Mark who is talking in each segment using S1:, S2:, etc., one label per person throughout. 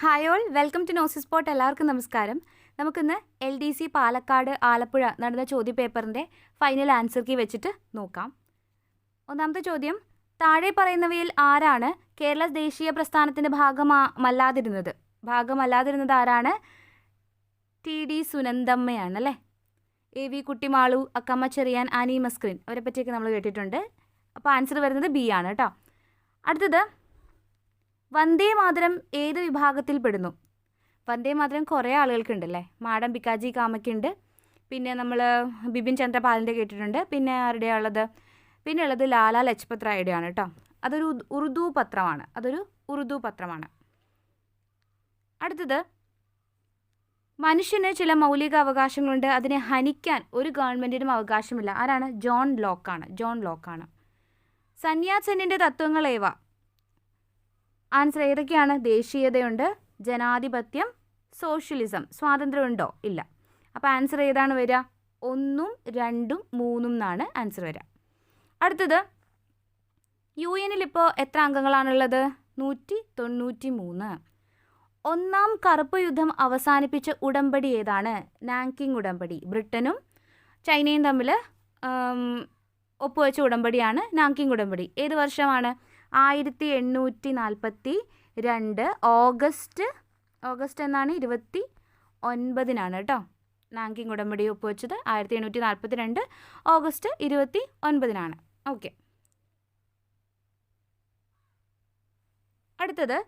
S1: Hi all welcome to gnosis spot എല്ലാവർക്കും നമസ്കാരം. നമുക്കിന്ന് L D C Palakkad Alappuzha നടന്ന ചോദ്യപേപ്പറിന്റെ ഫൈനൽ ആൻസർ കീ വെച്ചിട്ട് നോക്കാം. ഒന്നാമത്തെ ചോദ്യം താഴെ പറയുന്നവയിൽ ആരാണ് കേരള ദേശീയ പ്രസ്ഥാനത്തിന്റെ ഭാഗമല്ലാതിരുന്നത് ഭാഗമല്ലാതിരുന്നത് ആരാണ്? ടി ഡി സുനന്ദമ്മയാണ് അല്ലേ? A V Kuttimalu Akkamma Cheriyan Annie Mascarene. അവരെ പറ്റിയൊക്കെ നമ്മൾ കേട്ടിട്ടുണ്ട്. അപ്പോൾ ആൻസർ വരുന്നത് ബി ആണ് കേട്ടോ. അടുത്തത് വന്ദേ മാതരം ഏത് വിഭാഗത്തിൽ പെടുന്നു? വന്ദേ മാതരം കുറേ ആളുകൾക്കുണ്ടല്ലേ? മാഡം പിക്കാജി കാമയ്ക്കുണ്ട്. പിന്നെ നമ്മൾ ബിപിൻ ചന്ദ്രപാലിന്റെ കേട്ടിട്ടുണ്ട്. പിന്നെ ആരുടെ ഉള്ളത്? പിന്നെ ഉള്ളത് ലാല ലജ്പത് റായുടെയാണ് കേട്ടോ. അതൊരു ഉറുദു പത്രമാണ്. അതൊരു ഉറുദു പത്രമാണ്. അടുത്തത്. മനുഷ്യന് ചില മൗലിക അവകാശങ്ങളുണ്ട്. അതിനെ ഹനിക്കാൻ ഒരു ഗവൺമെന്റിനും അവകാശമില്ല. ആരാണ്? ജോൺ ലോക്കാണ്. ജോൺ ലോക്കാണ്. സന്യാസനിന്റെ തത്വങ്ങൾ ഏവ? ആൻസർ ഏതൊക്കെയാണ്? ദേശീയതയുണ്ട് ജനാധിപത്യം സോഷ്യലിസം സ്വാതന്ത്ര്യമുണ്ടോ? ഇല്ല. അപ്പോൾ ആൻസർ ഏതാണ് വരിക? ഒന്നും രണ്ടും മൂന്നും എന്നാണ് ആൻസർ വരിക. അടുത്തത് യു എനിൽ ഇപ്പോൾ എത്ര അംഗങ്ങളാണുള്ളത്? നൂറ്റി തൊണ്ണൂറ്റി മൂന്ന് ഒന്നാം കറുപ്പ് യുദ്ധം അവസാനിപ്പിച്ച ഉടമ്പടി ഏതാണ്? നാങ്കിങ് ഉടമ്പടി. ബ്രിട്ടനും ചൈനയും തമ്മിൽ ഒപ്പുവെച്ച ഉടമ്പടിയാണ് നാങ്കിങ് ഉടമ്പടി. ഏത് വർഷമാണ്? ആയിരത്തി എണ്ണൂറ്റി നാൽപ്പത്തി രണ്ട് ഓഗസ്റ്റ് ഓഗസ്റ്റ് എന്നാണ് ഇരുപത്തി ഒൻപതിനാണ് കേട്ടോ. നാങ്കിങ് ഉടമ്പടി ഒപ്പുവെച്ചത് ആയിരത്തി എണ്ണൂറ്റി നാൽപ്പത്തി രണ്ട് ഓഗസ്റ്റ് ഇരുപത്തി ഒൻപതിനാണ്. ഓക്കെ. അടുത്തത്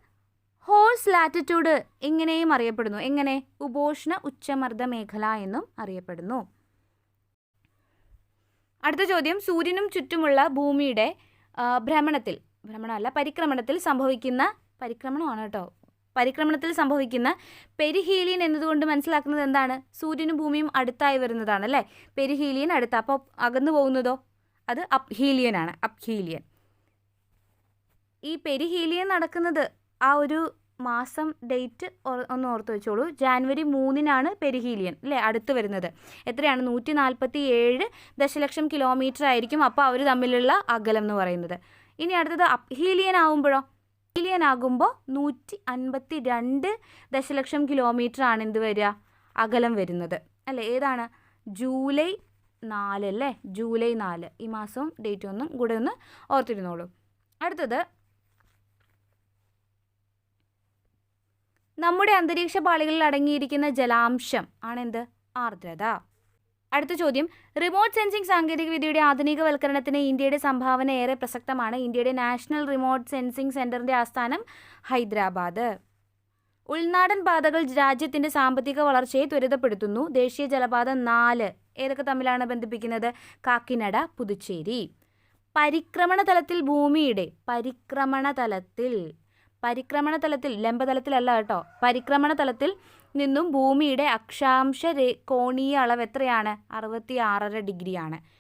S1: ഹോഴ്സ് ലാറ്റിറ്റ്യൂഡ് ഇങ്ങനെയും അറിയപ്പെടുന്നു. എങ്ങനെ? ഉപോഷ്ണ ഉച്ചമർദ്ദ മേഖല എന്നും അറിയപ്പെടുന്നു. അടുത്ത ചോദ്യം സൂര്യനും ചുറ്റുമുള്ള ഭൂമിയുടെ ഭ്രമണത്തിൽ. ഭ്രമണമല്ല പരിക്രമണത്തിൽ സംഭവിക്കുന്ന പരിക്രമണമാണ് കേട്ടോ. പരിക്രമണത്തിൽ സംഭവിക്കുന്ന പെരിഹീലിയൻ എന്നതുകൊണ്ട് മനസ്സിലാക്കുന്നത് എന്താണ്? സൂര്യനും ഭൂമിയും അടുത്തായി വരുന്നതാണ് അല്ലേ? പെരിഹീലിയൻ അടുത്ത. അപ്പോൾ അകന്നു പോകുന്നതോ? അത് അപ് ഹീലിയൻ ആണ് അപ് ഹീലിയൻ ഈ പെരിഹീലിയൻ നടക്കുന്നത് ആ ഒരു മാസം ഡേറ്റ് ഒന്ന് ഓർത്ത് വെച്ചോളൂ. ജാനുവരി മൂന്നിനാണ് പെരിഹീലിയൻ അല്ലേ അടുത്ത് വരുന്നത്. എത്രയാണ്? നൂറ്റി നാൽപ്പത്തി ഏഴ് ദശലക്ഷം കിലോമീറ്റർ ആയിരിക്കും അപ്പോൾ അവർ തമ്മിലുള്ള അകലം എന്ന് പറയുന്നത്. ഇനി അടുത്തത് അപ്ഹീലിയൻ ആകുമ്പോഴോ ഹീലിയൻ ആകുമ്പോൾ നൂറ്റി അൻപത്തി രണ്ട് ദശലക്ഷം കിലോമീറ്റർ ആണ് എന്ത് വരിക? അകലം വരുന്നത്. അല്ലേ? ഏതാണ്? ജൂലൈ നാല് അല്ലേ? ജൂലൈ നാല്. ഈ മാസവും ഡേറ്റ് ഒന്നും കൂടെ ഒന്ന് ഓർത്തിരുന്നോളൂ. അടുത്തത് നമ്മുടെ അന്തരീക്ഷ പാളികളിൽ അടങ്ങിയിരിക്കുന്ന ജലാംശം ആണെന്ത്? ആർദ്രത. അടുത്ത ചോദ്യം. റിമോട്ട് സെൻസിംഗ് സാങ്കേതികവിദ്യയുടെ ആധുനികവൽക്കരണത്തിന് ഇന്ത്യയുടെ സംഭാവന ഏറെ പ്രസക്തമാണ്. ഇന്ത്യയുടെ നാഷണൽ റിമോട്ട് സെൻസിംഗ് സെന്ററിന്റെ ആസ്ഥാനം ഹൈദരാബാദ്. ഉൾനാടൻ പാതകൾ രാജ്യത്തിന്റെ സാമ്പത്തിക വളർച്ചയെ ത്വരിതപ്പെടുത്തുന്നു. ദേശീയ ജലപാത നാല് ഏതൊക്കെ തമ്മിലാണ് ബന്ധിപ്പിക്കുന്നത്? കാക്കിനട പുതുച്ചേരി. പരിക്രമണ തലത്തിൽ ഭൂമിയുടെ പരിക്രമണ തലത്തിൽ പരിക്രമണ തലത്തിൽ ലംബതലത്തിലല്ല കേട്ടോ പരിക്രമണ തലത്തിൽ നിന്നും ഭൂമിയുടെ അക്ഷാംശ കോണീയ അളവ് എത്രയാണ്? അറുപത്തി ആറര ഡിഗ്രിയാണ്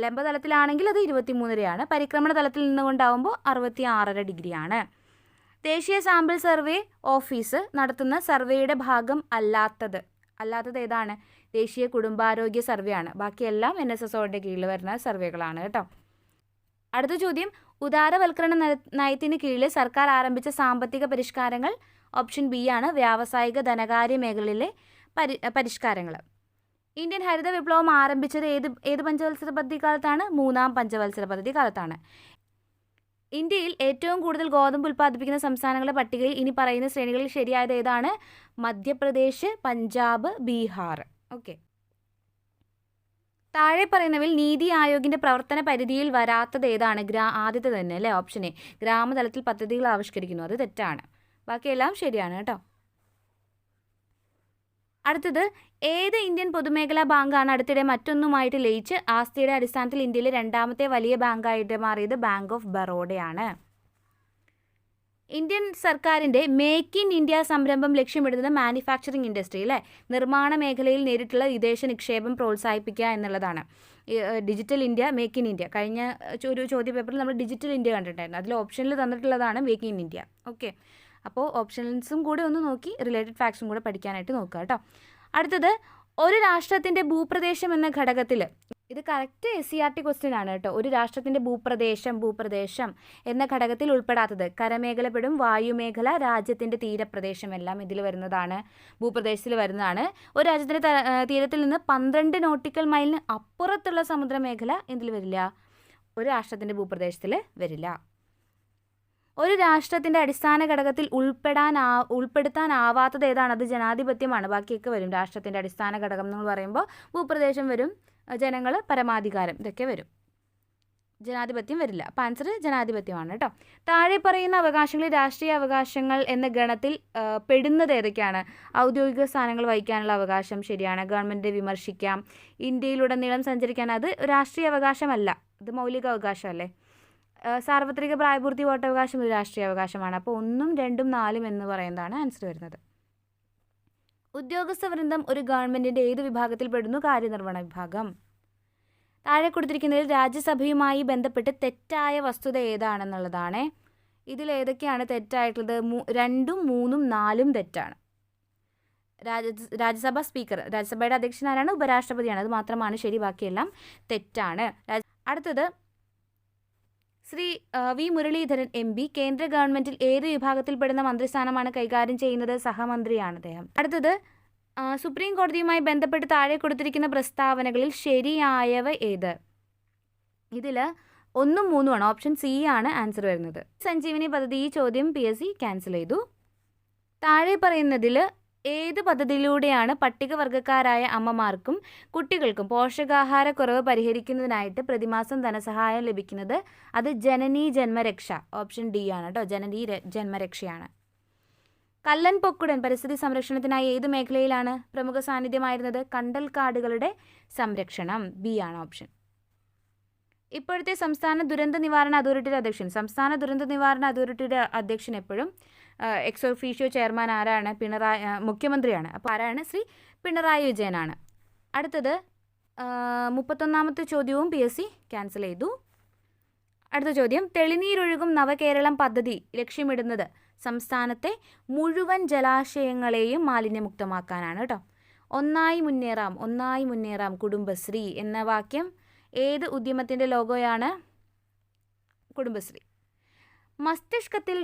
S1: ലംബതലത്തിലാണെങ്കിൽ അത് ഇരുപത്തിമൂന്നരയാണ്. പരിക്രമണ തലത്തിൽ നിന്നുകൊണ്ടാവുമ്പോൾ അറുപത്തി ആറര ഡിഗ്രിയാണ്. ദേശീയ സാമ്പിൾ സർവേ ഓഫീസ് നടത്തുന്ന സർവേയുടെ ഭാഗം അല്ലാത്തത്. അല്ലാത്തത് ഏതാണ്? ദേശീയ കുടുംബാരോഗ്യ സർവേ ആണ് ബാക്കിയെല്ലാം എൻ എസ് എസ് കീഴിൽ വരുന്ന സർവേകളാണ് കേട്ടോ. അടുത്ത ചോദ്യം. ഉദാരവൽക്കരണ നയ- നയത്തിന് കീഴിൽ സർക്കാർ ആരംഭിച്ച സാമ്പത്തിക പരിഷ്കാരങ്ങൾ ഓപ്ഷൻ ബി ആണ് വ്യാവസായിക ധനകാര്യ മേഖലയിലെ പരി പരിഷ്കാരങ്ങൾ. ഇന്ത്യൻ ഹരിത വിപ്ലവം ആരംഭിച്ചത് ഏത് ഏത് പഞ്ചവത്സര പദ്ധതി കാലത്താണ് മൂന്നാം പഞ്ചവത്സര പദ്ധതി കാലത്താണ് ഇന്ത്യയിൽ ഏറ്റവും കൂടുതൽ ഗോതമ്പ് ഉൽപ്പാദിപ്പിക്കുന്ന സംസ്ഥാനങ്ങളുടെ പട്ടികയിൽ ഇനി പറയുന്ന ശ്രേണികളിൽ ശരിയായത് ഏതാണ്? മധ്യപ്രദേശ് പഞ്ചാബ് ബീഹാർ. ഓക്കെ. താഴെ പറയുന്നവയിൽ നീതി ആയോഗിന്റെ പ്രവർത്തന പരിധിയിൽ വരാത്തത് ഏതാണ്? ഗ്രാ ആദ്യത്തെ തന്നെ അല്ലേ? Option A. ഗ്രാമതലത്തിൽ പദ്ധതികൾ ആവിഷ്കരിക്കുന്നു. അത് തെറ്റാണ്. ബാക്കിയെല്ലാം ശരിയാണ് കേട്ടോ. അടുത്തത് ഏത് ഇന്ത്യൻ പൊതുമേഖലാ ബാങ്കാണ് അടുത്തിടെ മറ്റൊന്നുമായിട്ട് ലയിച്ച് ആസ്തിയുടെ അടിസ്ഥാനത്തിൽ ഇന്ത്യയിലെ രണ്ടാമത്തെ വലിയ ബാങ്കായിട്ട് മാറിയത് ബാങ്ക് ഓഫ് ബറോഡയാണ്. ഇന്ത്യൻ സർക്കാരിന്റെ മേക്ക് ഇൻ ഇന്ത്യ സംരംഭം ലക്ഷ്യമിടുന്നത് മാനുഫാക്ചറിംഗ് ഇൻഡസ്ട്രി അല്ലേ? നിർമ്മാണ മേഖലയിൽ നേരിട്ടുള്ള വിദേശ നിക്ഷേപം പ്രോത്സാഹിപ്പിക്കുക എന്നുള്ളതാണ്. Digital India make in India. കഴിഞ്ഞ ഒരു ചോദ്യ പേപ്പറിൽ നമ്മൾ ഡിജിറ്റൽ ഇന്ത്യ കണ്ടിട്ടുണ്ടായിരുന്നു. അതിൽ ഓപ്ഷനിൽ തന്നിട്ടുള്ളതാണ് മേക്ക് ഇൻ ഇന്ത്യ. ഓക്കെ. അപ്പോൾ ഓപ്ഷൻസും കൂടെ ഒന്ന് നോക്കി റിലേറ്റഡ് ഫാക്ട്സും കൂടെ പഠിക്കാനായിട്ട് നോക്കുക കേട്ടോ. അടുത്തത് ഒരു രാഷ്ട്രത്തിന്റെ ഭൂപ്രദേശം എന്ന ഘടകത്തിൽ ഇത് correct S C R T question ആണ് കേട്ടോ. ഒരു രാഷ്ട്രത്തിന്റെ ഭൂപ്രദേശം ഭൂപ്രദേശം എന്ന ഘടകത്തിൽ ഉൾപ്പെടാത്തത് കരമേഖലപ്പെടും വായുമേഖല രാജ്യത്തിന്റെ തീരപ്രദേശം എല്ലാം ഇതിൽ വരുന്നതാണ് ഭൂപ്രദേശത്തിൽ വരുന്നതാണ്. ഒരു രാജ്യത്തിന്റെ തീരത്തിൽ നിന്ന് പന്ത്രണ്ട് നോട്ടിക്കൽ മൈലിന് അപ്പുറത്തുള്ള സമുദ്രമേഖല എന്തിൽ വരില്ല. ഒരു രാഷ്ട്രത്തിന്റെ ഭൂപ്രദേശത്തിൽ വരില്ല. ഒരു രാഷ്ട്രത്തിന്റെ അടിസ്ഥാന ഘടകത്തിൽ ഉൾപ്പെടാൻ ഉൾപ്പെടുത്താനാവാത്തത് ഏതാണ്? അത് ജനാധിപത്യമാണ്. ബാക്കിയൊക്കെ വരും. രാഷ്ട്രത്തിന്റെ അടിസ്ഥാന ഘടകം എന്ന് പറയുമ്പോൾ ഭൂപ്രദേശം വരും ജനങ്ങൾ പരമാധികാരം ഇതൊക്കെ വരും. ജനാധിപത്യം വരില്ല. അപ്പം ആൻസർ ജനാധിപത്യമാണ് കേട്ടോ. താഴെ പറയുന്ന അവകാശങ്ങളിൽ രാഷ്ട്രീയ അവകാശങ്ങൾ എന്ന ഗണത്തിൽ പെടുന്നത് ഏതൊക്കെയാണ്? ഔദ്യോഗിക സ്ഥാനങ്ങൾ വഹിക്കാനുള്ള അവകാശം ശരിയാണ്. ഗവൺമെന്റ് വിമർശിക്കാം. ഇന്ത്യയിലുടനീളം സഞ്ചരിക്കാൻ അത് രാഷ്ട്രീയ അവകാശമല്ല. ഇത് മൗലിക അവകാശമല്ലേ സാർവത്രിക പ്രായപൂർത്തി വോട്ടവകാശം ഒരു രാഷ്ട്രീയ അവകാശമാണ്. അപ്പോൾ ഒന്നും രണ്ടും നാലും എന്ന് പറയുന്നതാണ് ആൻസർ വരുന്നത്. ഉദ്യോഗസ്ഥ വൃന്ദം ഒരു ഗവൺമെന്റിന്റെ ഏത് വിഭാഗത്തിൽ പെടുന്നു? കാര്യനിർവഹണ വിഭാഗം. താഴെ കൊടുത്തിരിക്കുന്നതിൽ രാജ്യസഭയുമായി ബന്ധപ്പെട്ട് തെറ്റായ വസ്തുത ഏതാണെന്നുള്ളതാണ്. ഇതിൽ ഏതൊക്കെയാണ് തെറ്റായിട്ടുള്ളത്? രണ്ടും മൂന്നും നാലും തെറ്റാണ്. രാജ രാജ്യസഭ സ്പീക്കർ രാജ്യസഭയുടെ അധ്യക്ഷൻ ആരാണ്? ഉപരാഷ്ട്രപതിയാണ്. അത് മാത്രമാണ് ശരി ബാക്കിയെല്ലാം തെറ്റാണ്. അടുത്തത് Shri V Muraleedharan M P കേന്ദ്ര ഗവൺമെന്റിൽ ഏത് വിഭാഗത്തിൽപ്പെടുന്ന മന്ത്രിസ്ഥാനമാണ് കൈകാര്യം ചെയ്യുന്നത്? സഹമന്ത്രിയാണ് അദ്ദേഹം. അടുത്തത് സുപ്രീം കോടതിയുമായി ബന്ധപ്പെട്ട് താഴെ കൊടുത്തിരിക്കുന്ന പ്രസ്താവനകളിൽ ശരിയായവ ഏത്? ഇതിൽ ഒന്നും മൂന്നുമാണ് ഓപ്ഷൻ സി ആണ് ആൻസർ വരുന്നത്. സഞ്ജീവിനി പദ്ധതി ഈ ചോദ്യം പി എസ് സി ക്യാൻസൽ ചെയ്തു. താഴെ പറയുന്നതിൽ ഏത് പദ്ധതിയിലൂടെയാണ് പട്ടികവർഗക്കാരായ അമ്മമാർക്കും കുട്ടികൾക്കും പോഷകാഹാരക്കുറവ് പരിഹരിക്കുന്നതിനായിട്ട് പ്രതിമാസം ധനസഹായം ലഭിക്കുന്നത്? അത് ജനനീ ജന്മരക്ഷ ഓപ്ഷൻ ഡി ആണ് കേട്ടോ. ജനനീ ജന്മരക്ഷയാണ്. കല്ലൻ പൊക്കുടൻ പരിസ്ഥിതി സംരക്ഷണത്തിനായി ഏത് മേഖലയിലാണ് പ്രമുഖ സാന്നിധ്യമായിരുന്നത്? കണ്ടൽക്കാടുകളുടെ സംരക്ഷണം ബി ആണ് ഓപ്ഷൻ. ഇപ്പോഴത്തെ സംസ്ഥാന ദുരന്ത നിവാരണ അതോറിറ്റിയുടെ അധ്യക്ഷൻ. സംസ്ഥാന ദുരന്ത നിവാരണ അതോറിറ്റിയുടെ അധ്യക്ഷൻ എപ്പോഴും എക്സ് ഒഫീഷ്യോ ചെയർമാൻ ആരാണ്? പിണറായി മുഖ്യമന്ത്രിയാണ്. അപ്പോൾ ആരാണ്? ശ്രീ പിണറായി വിജയനാണ്. അടുത്തത് മുപ്പത്തൊന്നാമത്തെ ചോദ്യവും പി എസ് സി ക്യാൻസൽ ചെയ്തു. അടുത്ത ചോദ്യം തെളിനീരൊഴുകും നവകേരളം പദ്ധതി ലക്ഷ്യമിടുന്നത് സംസ്ഥാനത്തെ മുഴുവൻ ജലാശയങ്ങളെയും മാലിന്യമുക്തമാക്കാനാണ് കേട്ടോ ഒന്നായി മുന്നേറാം ഒന്നായി മുന്നേറാം കുടുംബശ്രീ എന്ന വാക്യം ഏത് ഉദ്യമത്തിന്റെ ലോഗോയാണ് കുടുംബശ്രീ. മസ്തിഷ്കത്തിൽ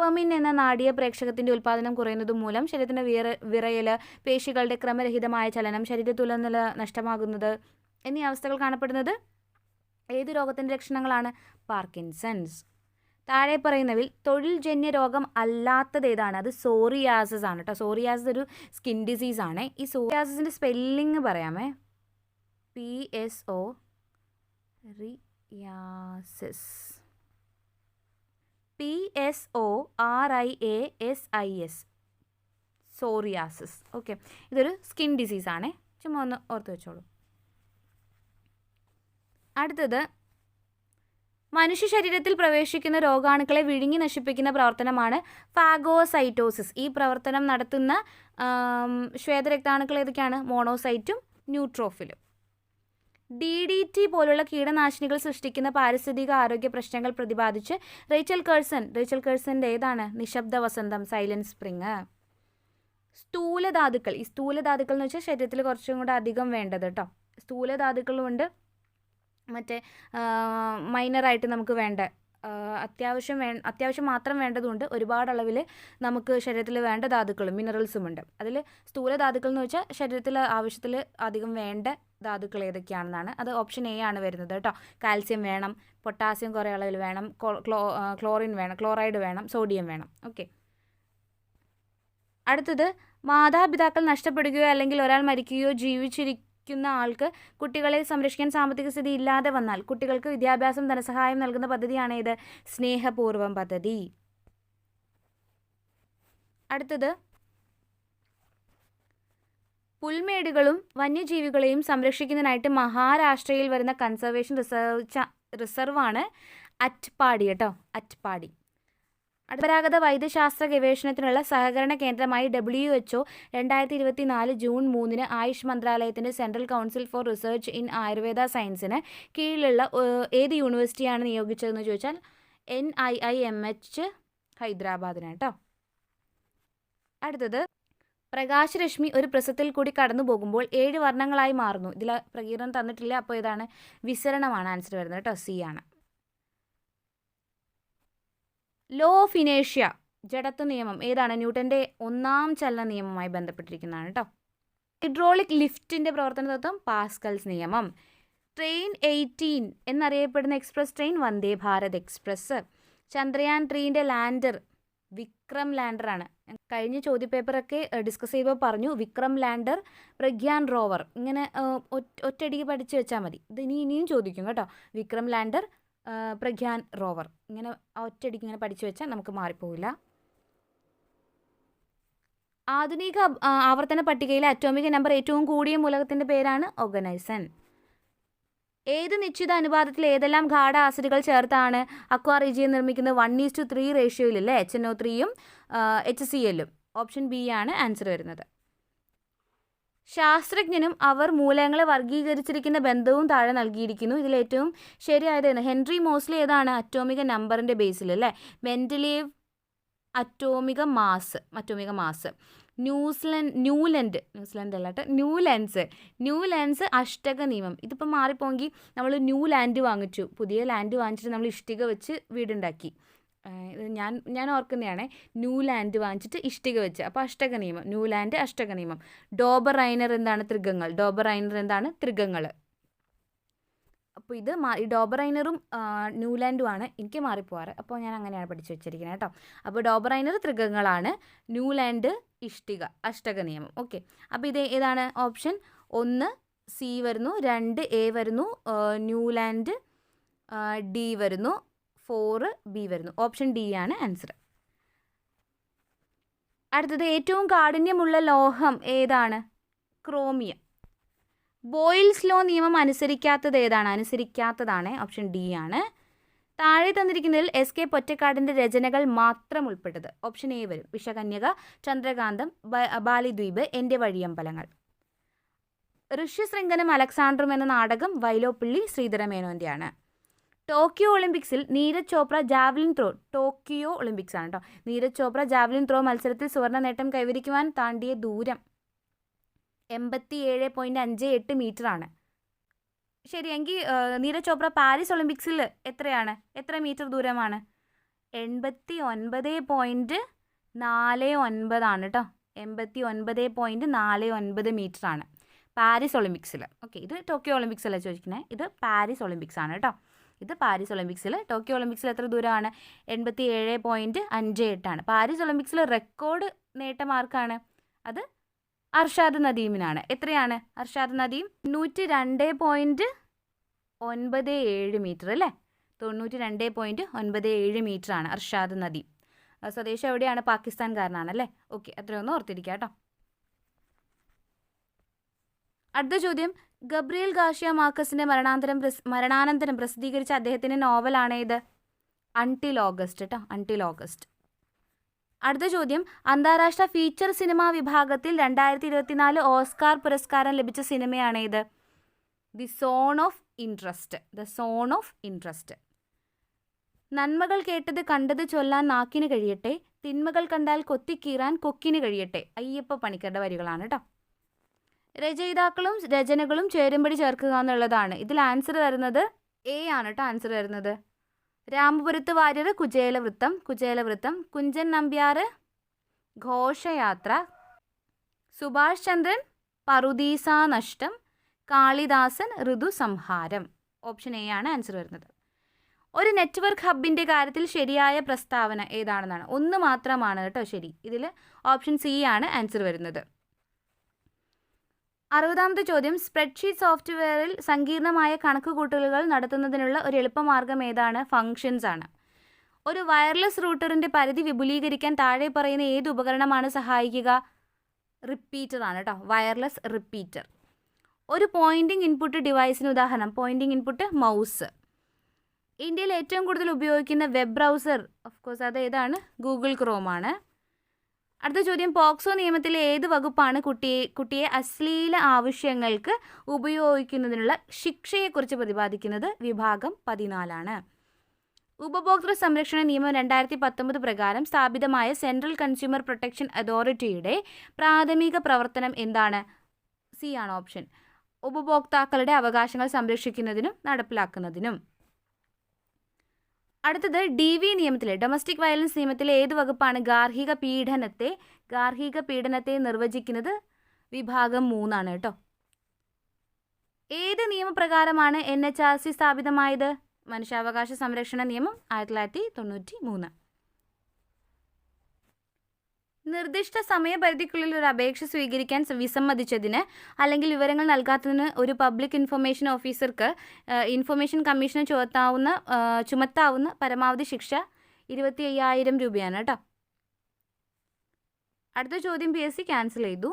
S1: ഡോപ്പമിൻ എന്ന നാടീയ പ്രേക്ഷകത്തിന്റെ ഉൽപാദനം കുറയുന്നത് മൂലം ശരീരത്തിന്റെ വിറ വിറയൽ പേശികളുടെ ക്രമരഹിതമായ ചലനം ശരീരത്തുലനില നഷ്ടമാകുന്നത് എന്നീ അവസ്ഥകൾ കാണപ്പെടുന്നത് ഏത് രോഗത്തിന്റെ ലക്ഷണങ്ങളാണ്? പാർക്കിൻസൺസ്. താഴെ പറയുന്നവിൽ തൊഴിൽ ജന്യ രോഗം അല്ലാത്തത് ഏതാണ്? അത് സോറിയാസിസ് ആണ് കേട്ടോ. സോറിയാസിസ് ഒരു സ്കിൻ ഡിസീസ് ആണ്. ഈ സോറിയാസിസിന്റെ സ്പെല്ലിങ് പറയാമേ. P S O റിയാസിസ്. P S O R I A S I S psoriasis okay ഇതൊരു സ്കിൻ ഡിസീസാണ് ചുമ്മാ ഒന്ന് ഓർത്ത് വെച്ചോളൂ. അടുത്തത് മനുഷ്യ ശരീരത്തിൽ പ്രവേശിക്കുന്ന രോഗാണുക്കളെ വിഴുങ്ങി നശിപ്പിക്കുന്ന പ്രവർത്തനമാണ് ഫാഗോസൈറ്റോസിസ്. ഈ പ്രവർത്തനം നടത്തുന്ന ശ്വേതരക്താണുക്കൾ ഏതൊക്കെയാണ്? മോണോസൈറ്റും ന്യൂട്രോഫിലും. ഡി ഡി ടി പോലുള്ള കീടനാശിനികൾ സൃഷ്ടിക്കുന്ന പാരിസ്ഥിതിക ആരോഗ്യ പ്രശ്നങ്ങൾ പ്രതിപാദിച്ച് റേച്ചൽ കേഴ്സൺ റേച്ചൽ കേഴ്സന്റെ ഏതാണ്? നിശബ്ദ വസന്തം സൈലന്റ് സ്പ്രിങ്. സ്ഥൂലധാതുക്കൾ. ഈ സ്ഥൂലധാതുക്കൾ എന്ന് വെച്ചാൽ ശരീരത്തിൽ കുറച്ചും കൂടെ അധികം വേണ്ടത് കേട്ടോ സ്ഥൂലധാതുക്കളുമുണ്ട് മറ്റേ മൈനറായിട്ട് നമുക്ക് വേണ്ട അത്യാവശ്യം വേ അത്യാവശ്യം മാത്രം വേണ്ടതുണ്ട്. ഒരുപാട് അളവിൽ നമുക്ക് ശരീരത്തിൽ വേണ്ട ധാതുക്കളും മിനറൽസും ഉണ്ട്. അതിൽ സ്ഥൂല ധാതുക്കൾ എന്ന് വെച്ചാൽ ശരീരത്തിൽ ആവശ്യത്തിൽ അധികം വേണ്ട ധാതുക്കൾ ഏതൊക്കെയാണെന്നാണ്. അത് ഓപ്ഷൻ എ ആണ് വരുന്നത് കേട്ടോ. കാൽസ്യം വേണം പൊട്ടാസ്യം കുറേ അളവിൽ വേണം ക്ലോ ക്ലോ- ക്ലോറിൻ വേണം ക്ലോറൈഡ് വേണം സോഡിയം വേണം. ഓക്കെ അടുത്തത് മാതാപിതാക്കൾ നഷ്ടപ്പെടുകയോ അല്ലെങ്കിൽ ഒരാൾ മരിക്കുകയോ ജീവിച്ചിരിക്കുന്ന ആൾക്ക് കുട്ടികളെ സംരക്ഷിക്കാൻ സാമ്പത്തിക സ്ഥിതി ഇല്ലാതെ വന്നാൽ കുട്ടികൾക്ക് വിദ്യാഭ്യാസം ധനസഹായം നൽകുന്ന പദ്ധതിയാണ് ഇത്. സ്നേഹപൂർവം പദ്ധതി. അടുത്തത് പുൽമേടുകളും വന്യജീവികളെയും സംരക്ഷിക്കുന്നതിനായിട്ട് മഹാരാഷ്ട്രയിൽ വരുന്ന കൺസർവേഷൻ റിസർവ് റിസർവാണ് അറ്റ്പാടി കേട്ടോ അറ്റ്പാടി. പരമ്പരാഗത വൈദ്യശാസ്ത്ര ഗവേഷണത്തിനുള്ള സഹകരണ കേന്ദ്രമായി ഡബ്ല്യു എച്ച്ഒ രണ്ടായിരത്തി ഇരുപത്തി നാല് ജൂൺ മൂന്നിന് ആയുഷ് മന്ത്രാലയത്തിന്റെ central council for research in Ayurveda സയൻസിന് കീഴിലുള്ള ഏത് യൂണിവേഴ്സിറ്റിയാണ് നിയോഗിച്ചതെന്ന് ചോദിച്ചാൽ N I I M H ഹൈദരാബാദിന് കേട്ടോ. അടുത്തത് പ്രകാശരശ്മി ഒരു പ്രസത്തിൽ കൂടി കടന്നു പോകുമ്പോൾ ഏഴ് വർണങ്ങളായി മാറുന്നു. ഇതിൽ പ്രകീർണം തന്നിട്ടില്ല. അപ്പോൾ ഇതാണ് വിസരണമാണ് ആൻസർ വരുന്നത് കേട്ടോ. സി ആണ്. ലോ ഓഫ് ഇനേഷ്യ ജഡത്വ നിയമം ഏതാണ്? ന്യൂട്ടന്റെ ഒന്നാം ചലന നിയമവുമായി ബന്ധപ്പെട്ടിരിക്കുന്നതാണ് കേട്ടോ. ഹൈഡ്രോളിക് ലിഫ്റ്റിന്റെ പ്രവർത്തന തത്വം പാസ്കൽസ് നിയമം. ട്രെയിൻ എയ്റ്റീൻ എന്നറിയപ്പെടുന്ന express train Vande Bharat express. Chandrayaan ത്രീന്റെ lander Vikram lander ആണ്. കഴിഞ്ഞ ചോദ്യപേപ്പറൊക്കെ ഡിസ്കസ് ചെയ്യുമ്പോൾ പറഞ്ഞു വിക്രം ലാൻഡർ പ്രഗ്യാൻ റോവർ. ഇങ്ങനെ ഒറ്റയടിക്ക് പഠിച്ചു വെച്ചാൽ മതി. ഇത് ഇനി ഇനിയും ചോദിക്കും കേട്ടോ. Vikram lander Pragyan rover. ഇങ്ങനെ ഒറ്റയടിക്ക് ഇങ്ങനെ പഠിച്ചു വെച്ചാൽ നമുക്ക് മാറിപ്പോവില്ല. ആധുനിക ആവർത്തന പട്ടികയിലെ അറ്റോമിക നമ്പർ ഏറ്റവും കൂടിയ മൂലകത്തിന്റെ പേരാണ് ഒഗനൈസൻ ഏത് നിശ്ചിത അനുപാതത്തിൽ ഏതെല്ലാം ഘാട ആസിഡുകൾ ചേർത്താണ് അക്വാ റീജിയൻ നിർമ്മിക്കുന്നത്? വൺ ഈസ് ടു ത്രീ റേഷ്യോയിലല്ലേ എച്ച് എൻ ഒ ത്രീയും എച്ച് സി എല്ലും ഓപ്ഷൻ ബി ആണ് ആൻസർ വരുന്നത്. ശാസ്ത്രജ്ഞനും അവർ മൂലങ്ങളെ വർഗീകരിച്ചിരിക്കുന്ന ബന്ധവും താഴെ നൽകിയിരിക്കുന്നു. ഇതിൽ ഏറ്റവും ശരിയായത് ഹെൻറി മോസ്ലി ഏതാണ് അറ്റോമിക നമ്പറിന്റെ ബേസിൽ അല്ലേ Mendeleev atomic mass atomic mass New Zealand Newland New Zealand അല്ല കേട്ടോ ന്യൂലൻസ് ന്യൂലൻസ് അഷ്ടക നിയമം. ഇതിപ്പോൾ മാറിപ്പോങ്കിൽ നമ്മൾ ന്യൂ ലാൻഡ് വാങ്ങിച്ചു. പുതിയ ലാൻഡ് വാങ്ങിച്ചിട്ട് നമ്മൾ ഇഷ്ടിക വെച്ച് വീടുണ്ടാക്കി. ഞാൻ ഞാൻ ഓർക്കുന്നതാണേ ന്യൂ ലാൻഡ് വാങ്ങിച്ചിട്ട് ഇഷ്ടിക വെച്ച്. അപ്പോൾ അഷ്ടക നിയമം. ന്യൂ ലാൻഡ് അഷ്ടക നിയമം. ഡോബർ റൈനർ എന്താണ് തൃഗങ്ങൾ? ഡോബർ റൈനർ എന്താണ് തൃഗങ്ങൾ അപ്പോൾ ഇത് ഈ ഡോബർ റൈനറും ന്യൂലാൻഡും ആണ് എനിക്ക് മാറിപ്പോവാറ്. അപ്പോൾ ഞാൻ അങ്ങനെയാണ് പഠിച്ചു വെച്ചിരിക്കുന്നത് കേട്ടോ അപ്പോൾ ഡോബർ ത്രികങ്ങളാണ് ന്യൂലാൻഡ് ഇഷ്ടിക അഷ്ടക നിയമം. ഓക്കെ. അപ്പോൾ ഇത് ഏതാണ് ഓപ്ഷൻ? ഒന്ന് സി വരുന്നു രണ്ട് എ വരുന്നു ന്യൂലാൻഡ് ഡി വരുന്നു ഫോറ് ബി വരുന്നു. ഓപ്ഷൻ ഡി ആണ് ആൻസർ. അടുത്തത് ഏറ്റവും കാഠിന്യമുള്ള ലോഹം ഏതാണ്? ക്രോമിയം. ബോയിൽസ് ലോ നിയമം അനുസരിക്കാത്തത് ഏതാണ്? അനുസരിക്കാത്തതാണ് ഓപ്ഷൻ ഡി ആണ്. താഴെ തന്നിരിക്കുന്നതിൽ എസ് കെ പൊറ്റക്കാടിന്റെ രചനകൾ മാത്രം ഉൾപ്പെട്ടത്. ഓപ്ഷൻ എ വരും. വിഷകന്യക ചന്ദ്രകാന്തം ബാലിദ്വീപ് എന്റെ വഴിയമ്പലങ്ങൾ. ഋഷ്യശൃംഖനും അലക്സാണ്ടറും എന്ന നാടകം വൈലോപ്പിള്ളി ശ്രീധരമേനോന്റെയാണ് ടോക്കിയോ ഒളിമ്പിക്സിൽ Neeraj Chopra javelin throw Tokyo Olympics ആണ് കേട്ടോ നീരജ് ചോപ്ര ജാവലിൻ ത്രോ മത്സരത്തിൽ സുവർണ നേട്ടം കൈവരിക്കുവാൻ താണ്ടിയ ദൂരം എൺപത്തി ഏഴ് പോയിന്റ് അഞ്ച് എട്ട് മീറ്റർ ആണ് ശരി എങ്കിൽ നീരജ് ചോപ്ര പാരീസ് ഒളിമ്പിക്സിൽ എത്രയാണ്? എത്ര മീറ്റർ ദൂരമാണ്? എൺപത്തി ഒൻപത് പോയിന്റ് നാല് ഒൻപതാണ് കേട്ടോ എൺപത്തി ഒൻപത് പോയിന്റ് നാല് ഒൻപത് മീറ്റർ ആണ് പാരീസ് ഒളിമ്പിക്സിൽ. ഓക്കെ ഇത് ടോക്കിയോ ഒളിമ്പിക്സ് അല്ല ചോദിക്കുന്നത് ഇത് പാരീസ് ഒളിമ്പിക്സ് ആണ് കേട്ടോ ഇത് പാരീസ് ഒളിമ്പിക്സിൽ ടോക്കിയോ ഒളിമ്പിക്സിൽ എത്ര ദൂരമാണ്? എൺപത്തി ഏഴ് പോയിന്റ് അഞ്ച് എട്ടാണ് പാരീസ് ഒളിമ്പിക്സിൽ റെക്കോർഡ് നേട്ട മാർക്കാണ്. അത് അർഷാദ് നദീമിനാണ്. എത്രയാണ്? അർഷാദ് നദീം നൂറ്റി രണ്ട് പോയിന്റ് ഒൻപത് ഏഴ് മീറ്റർ അല്ലേ? തൊണ്ണൂറ്റി രണ്ട് പോയിന്റ് ഒൻപത് ഏഴ് മീറ്റർ ആണ് അർഷാദ് നദീം. സ്വദേശം എവിടെയാണ്? പാകിസ്ഥാൻകാരനാണ് അല്ലേ ഓക്കെ അത്രയൊന്ന് ഓർത്തിരിക്കുക കേട്ടോ അടുത്ത ചോദ്യം. ഗബ്രിയൽ ഗാഷിയ മാർക്കസിന്റെ മരണാന്തരം മരണാനന്തരം പ്രസിദ്ധീകരിച്ച അദ്ദേഹത്തിന്റെ നോവലാണ് ഇത് അൺടിൽ ഓഗസ്റ്റ് കേട്ടോ അൺടിൽ ഓഗസ്റ്റ് അടുത്ത ചോദ്യം അന്താരാഷ്ട്ര ഫീച്ചർ സിനിമ വിഭാഗത്തിൽ രണ്ടായിരത്തി ഇരുപത്തിനാല് ഓസ്കാർ പുരസ്കാരം ലഭിച്ച സിനിമയാണ് ഇത് the zone of interest the zone of interest. നന്മകൾ കേട്ടത് കണ്ടത് ചൊല്ലാൻ നാക്കിന് കഴിയട്ടെ തിന്മകൾ കണ്ടാൽ കൊത്തിക്കീറാൻ കൊക്കിന് കഴിയട്ടെ. അയ്യപ്പ പണിക്കരുടെ വരികളാണ് കേട്ടോ രചയിതാക്കളും രചനകളും ചേരുംപടി ചേർക്കുക എന്നുള്ളതാണ്. ഇതിൽ ആൻസർ വരുന്നത് എ ആണ് കേട്ടോ ആൻസർ വരുന്നത് രാമപുരത്ത് വാര്യർ കുചേലവൃത്തം കുചേലവൃത്തം കുഞ്ചൻ നമ്പ്യാർ ഘോഷയാത്ര സുഭാഷ് ചന്ദ്രൻ പറുദീസാനഷ്ടം കാളിദാസൻ ഋതുസംഹാരം ഓപ്ഷൻ എ ആണ് ആൻസർ വരുന്നത്. ഒരു നെറ്റ്വർക്ക് ഹബിന്റെ കാര്യത്തിൽ ശരിയായ പ്രസ്താവന ഏതാണെന്നാണ്? ഒന്ന് മാത്രമാണ് കേട്ടോ ശരി. ഇതിൽ ഓപ്ഷൻ സി ആണ് ആൻസർ വരുന്നത്. അറുപതാമത്തെ ചോദ്യം സ്പ്രെഡ്ഷീറ്റ് സോഫ്റ്റ്വെയറിൽ സങ്കീർണമായ കണക്കുകൂട്ടലുകൾ നടത്തുന്നതിനുള്ള ഒരു എളുപ്പമാർഗം ഏതാണ്? ഫങ്ഷൻസ് ആണ്. ഒരു വയർലെസ് റൂട്ടറിന്റെ പരിധി വിപുലീകരിക്കാൻ താഴെ പറയുന്ന ഏത് ഉപകരണമാണ് സഹായിക്കുക? റിപ്പീറ്റർ ആണ് കേട്ടോ വയർലെസ് റിപ്പീറ്റർ ഒരു പോയിന്റിംഗ് ഇൻപുട്ട് ഡിവൈസിന് ഉദാഹരണം. പോയിന്റിംഗ് ഇൻപുട്ട് മൗസ് ഇന്ത്യയിൽ ഏറ്റവും കൂടുതൽ ഉപയോഗിക്കുന്ന വെബ് ബ്രൗസർ ഓഫ് കോഴ്സ് അത് ഏതാണ്? ഗൂഗിൾ ക്രോമാണ് അടുത്ത ചോദ്യം പോക്സോ നിയമത്തിലെ ഏത് വകുപ്പാണ് കുട്ടിയെ കുട്ടിയെ അശ്ലീല ആവശ്യങ്ങൾക്ക് ഉപയോഗിക്കുന്നതിനുള്ള ശിക്ഷയെക്കുറിച്ച് പ്രതിപാദിക്കുന്നത് വിഭാഗം പതിനാലാണ്. ഉപഭോക്തൃ സംരക്ഷണ നിയമം രണ്ടായിരത്തി പത്തൊമ്പത് പ്രകാരം സ്ഥാപിതമായ സെൻട്രൽ കൺസ്യൂമർ പ്രൊട്ടക്ഷൻ അതോറിറ്റിയുടെ പ്രാഥമിക പ്രവർത്തനം എന്താണ്? സി ആണ് ഓപ്ഷൻ. ഉപഭോക്താക്കളുടെ അവകാശങ്ങൾ സംരക്ഷിക്കുന്നതിനും നടപ്പിലാക്കുന്നതിനും. അടുത്തത് ഡി വി നിയമത്തിലെ ഡൊമസ്റ്റിക് വയലൻസ് നിയമത്തിലെ ഏത് വകുപ്പാണ് ഗാർഹിക പീഡനത്തെ ഗാർഹിക പീഡനത്തെ നിർവചിക്കുന്നത്? വിഭാഗം മൂന്നാണ് കേട്ടോ. ഏത് നിയമപ്രകാരമാണ് എൻ എച്ച് ആർ സി സ്ഥാപിതമായത്? മനുഷ്യാവകാശ സംരക്ഷണ നിയമം ആയിരത്തി തൊള്ളായിരത്തി തൊണ്ണൂറ്റി മൂന്ന്. നിർദ്ദിഷ്ട സമയപരിധിക്കുള്ളിൽ ഒരു അപേക്ഷ സ്വീകരിക്കാൻ വിസമ്മതിച്ചതിന് അല്ലെങ്കിൽ വിവരങ്ങൾ നൽകാത്തതിന് ഒരു പബ്ലിക് ഇൻഫർമേഷൻ ഓഫീസർക്ക് ഇൻഫർമേഷൻ കമ്മീഷന് ചുമത്താവുന്ന ചുമത്താവുന്ന പരമാവധി ശിക്ഷ ഇരുപത്തി അയ്യായിരം രൂപയാണ് കേട്ടോ അടുത്ത ചോദ്യം പി എസ് സി ക്യാൻസൽ ചെയ്തു.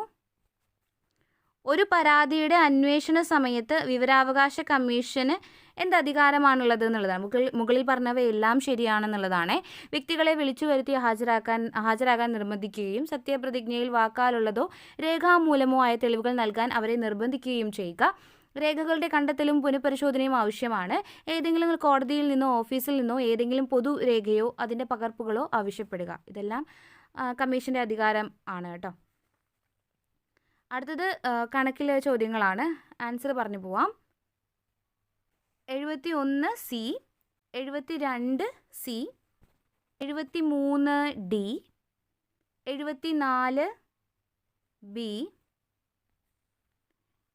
S1: ഒരു പരാതിയുടെ അന്വേഷണ സമയത്ത് വിവരാവകാശ കമ്മീഷന് എന്ത് അധികാരമാണുള്ളത് എന്നുള്ളതാണ്. മുകളിൽ പറഞ്ഞവയെല്ലാം ശരിയാണെന്നുള്ളതാണ്. വ്യക്തികളെ വിളിച്ചു വരുത്തി ഹാജരാക്കാൻ ഹാജരാകാൻ നിർബന്ധിക്കുകയും സത്യപ്രതിജ്ഞയിൽ വാക്കാലുള്ളതോ രേഖാമൂലമോ ആയ തെളിവുകൾ നൽകാൻ അവരെ നിർബന്ധിക്കുകയും ചെയ്യുക. രേഖകളുടെ കണ്ടെത്തലും പുനഃപരിശോധനയും ആവശ്യമാണ്. ഏതെങ്കിലും കോടതിയിൽ നിന്നോ ഓഫീസിൽ നിന്നോ ഏതെങ്കിലും പൊതു രേഖയോ അതിന്റെ പകർപ്പുകളോ ആവശ്യപ്പെടുക. ഇതെല്ലാം കമ്മീഷന്റെ അധികാരം ആണ് കേട്ടോ. അടുത്തത് കണക്കിലെ ചോദ്യങ്ങളാണ്. ആൻസർ പറഞ്ഞു പോവാം. എഴുപത്തി ഒന്ന് സി എഴുപത്തി രണ്ട് സി എഴുപത്തി മൂന്ന് ഡി എഴുപത്തി നാല് ബി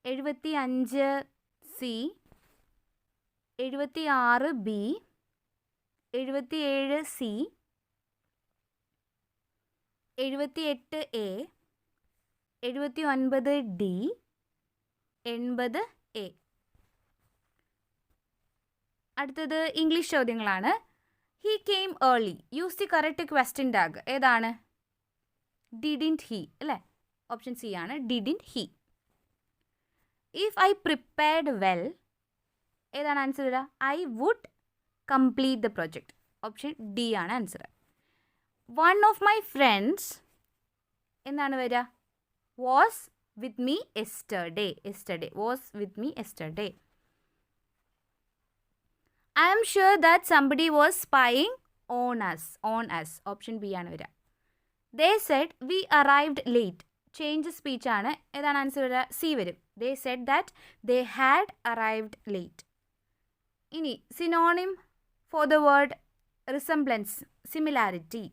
S1: എഴുപത്തി അഞ്ച് സി എഴുപത്തി ആറ് ബി എഴുപത്തി ഏഴ് സി എഴുപത്തി എട്ട് എ എഴുപത്തി ഒൻപത് ഡി എൺപത് എ. അടുത്തത് ഇംഗ്ലീഷ് ചോദ്യങ്ങളാണ്. He came early use the correct question tag ഏതാണ്? ഡിഡിന്റ് ഹി അല്ലേ? ഓപ്ഷൻ സി ആണ്. Didn't he if I prepared well ഏതാണ് ആൻസർ വരിക? I would complete the project option D ആണ് answer one of my friends എന്താണ് വരിക? Was with me yesterday yesterday was with me yesterday I'm sure that somebody was spying on us on us option B ആണ് വരിക. They said we arrived late change speech ആണ്. ഏതാണ് answer വരിക? C വരും. They said that they had arrived late ഇനി synonym for the word resemblance similarity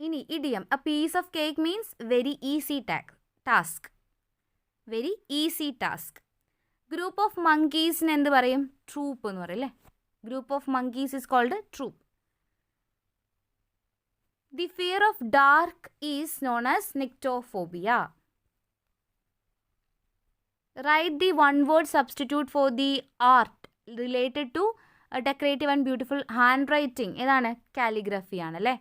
S1: ഇനി idiom a piece of cake means very easy Tak task very easy task group of മങ്കീസിന് എന്ത് പറയും? Troop എന്ന് പറയും അല്ലേ group of monkeys is called troop the fear of dark is known as nyctophobia right the one word substitute for the art related to decorative and beautiful handwriting ഏതാണ്? Calligraphy ആണല്ലേ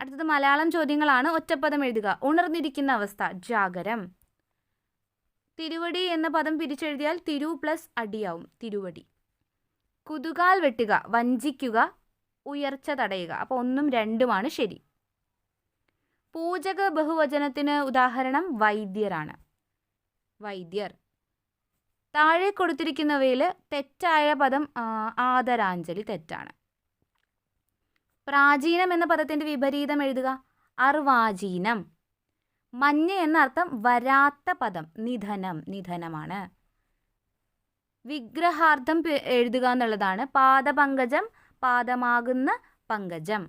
S1: അടുത്തത് മലയാളം ചോദ്യങ്ങളാണ്. ഒറ്റപ്പദം എഴുതുക. ഉണർന്നിരിക്കുന്ന അവസ്ഥ. ജാഗരം. തിരുവടി എന്ന പദം പിരിച്ചെഴുതിയാൽ തിരു പ്ലസ് അടിയാവും. തിരുവടി. കുതുകാൽ വെട്ടുക വഞ്ചിക്കുക ഉയർച്ച തടയുക. അപ്പോൾ ഒന്നും രണ്ടുമാണ് ശരി. പൂജക ബഹുവചനത്തിന് ഉദാഹരണം വൈദ്യരാണ്. വൈദ്യർ. താഴെ കൊടുത്തിരിക്കുന്നവയിൽ തെറ്റായ പദം ആദരാഞ്ജലി തെറ്റാണ്. പ്രാചീനം എന്ന പദത്തിന്റെ വിപരീതം എഴുതുക. അർവാചീനം. മഞ്ഞ എന്നർത്ഥം വരാത്ത പദം. നിധനം നിധനമാണ്. വിഗ്രഹാർത്ഥം എഴുതുക എന്നുള്ളതാണ്. പാദപങ്കജം പാദമാകുന്ന പങ്കജം.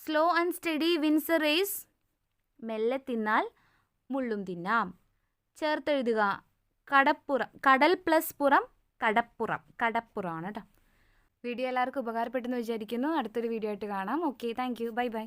S1: Slow and steady wins race മെല്ലെ തിന്നാൽ മുള്ളും തിന്നാം. ചേർത്തെഴുതുക. കടപ്പുറം കടൽ പ്ലസ് പുറം കടപ്പുറം. കടപ്പുറമാണ് കേട്ടോ വീഡിയോ എല്ലാവർക്കും ഉപകാരപ്പെട്ടെന്ന് വിചാരിക്കുന്നു. അടുത്തൊരു വീഡിയോ ആയിട്ട് കാണാം. Okay thank you bye bye